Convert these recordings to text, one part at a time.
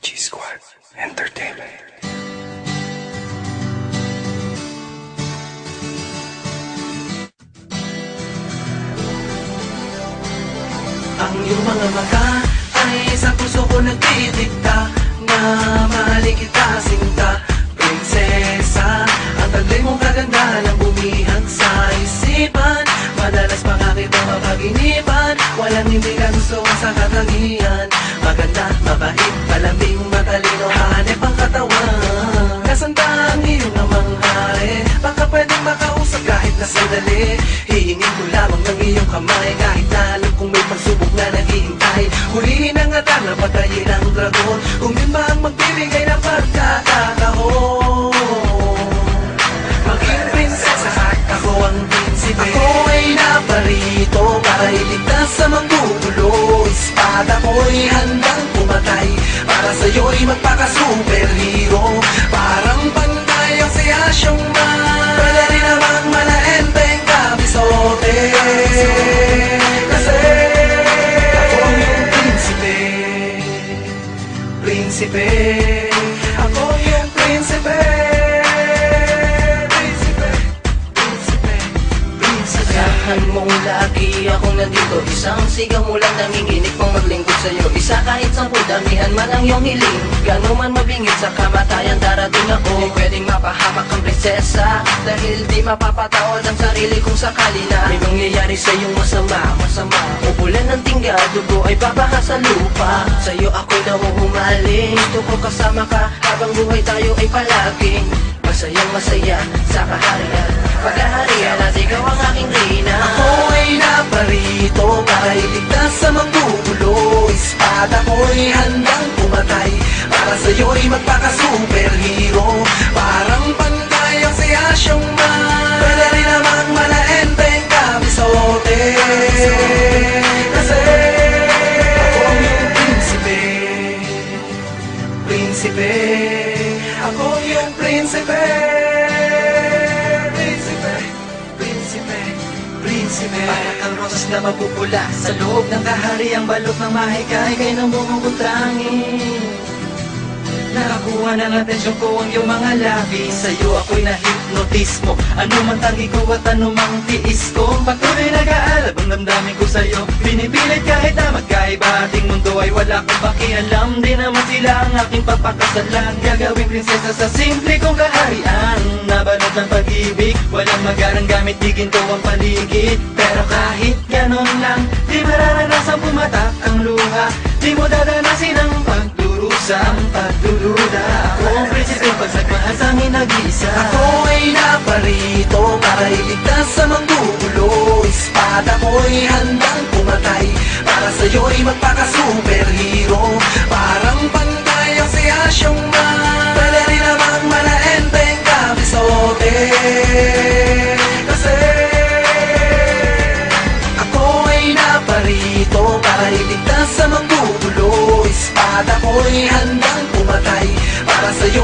G-Squad Entertainment. Ang iyong mga mata ay sa puso ko nagdidikta Na mahalin kita sinta Prinsesa. Ang taglay mong kagandahan ang bumihag sa isipan. Madalas pa nga kitang mapaginipan. Walang hindi ka gusto sa katangian. Maganda, mabait, malambing, matalino Hanep ang katawan. Kasanta ang iyong namang hari Baka pwedeng makausap kahit na sandali. Hihingin ko lamang ng iyong kamay. Kahit na alam kong may pagsubok na naghihintay. Hulihin ang atang na patayin ang dragon. Kung yun ba ang magbibigay ng pagkakataon. Maging prinsesa at ako ang prinsipe Ako ay naparito para iligtas sa manggugulo Espada ko'y handang pumatay. Para sa'yo'y magpaka-superhero. Parang pantay nandito Isang sigaw mo lang nanginginig pang maglingkod sa'yo. Isa kahit sampu damihan man ang iyong hiling. Gano'n man mabingit sa kamatayan darating ako. Di pwedeng mapahamak ang prinsesa. Dahil di mapapatawad ang sarili kong sakali na. May mangyayari sa iyong masama, masama. Ubulan ng tingga, dugo ay babaha sa lupa. Sa'yo ako'y nahuhumaling. Gusto ko kasama ka habang buhay tayo ay palaging Masayang masaya sa kaharian. Paghaharian at ikaw ang aking reyna. Ako ay naparito para iligtas sa manggugulo Espada ko'y handang pumatay. Para sa'yo'y magpaka-superhero. Parang pantay ang siya siyang man na mapupula. Sa loob ng kahariang balot ng mahikay Kay nang Nakakuha ng atensyon ko ang iyong mga labi. Sa'yo ako'y na-hypnotismo. Ano man tangi ko at ano mang tiis ko. Patuloy nag-aalab ang damdamin ko sa'yo. Pinipilit kahit na magkaiba Ating mundo ay wala kong pakialam. Di naman sila ang aking papakasalan. Gagawing prinsesa sa simple kong kaharian. Nabanot ng pag-ibig Walang magarang gamit. Di ginto ang paligid. Pero kahit ganon lang Di mararanasan pumatak ang luha Di mo dadanasin ang pagdurusa Ang pagduruda Ako ang prinsipe pag nagmahal sa amin nag-isa Ako ay naparito para iligtas sa manggugulo. Espada ko'y handang pumatay Para sa'yo'y magpaka-superhero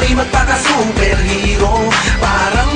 Sa'yo'y magpaka-superhero Parang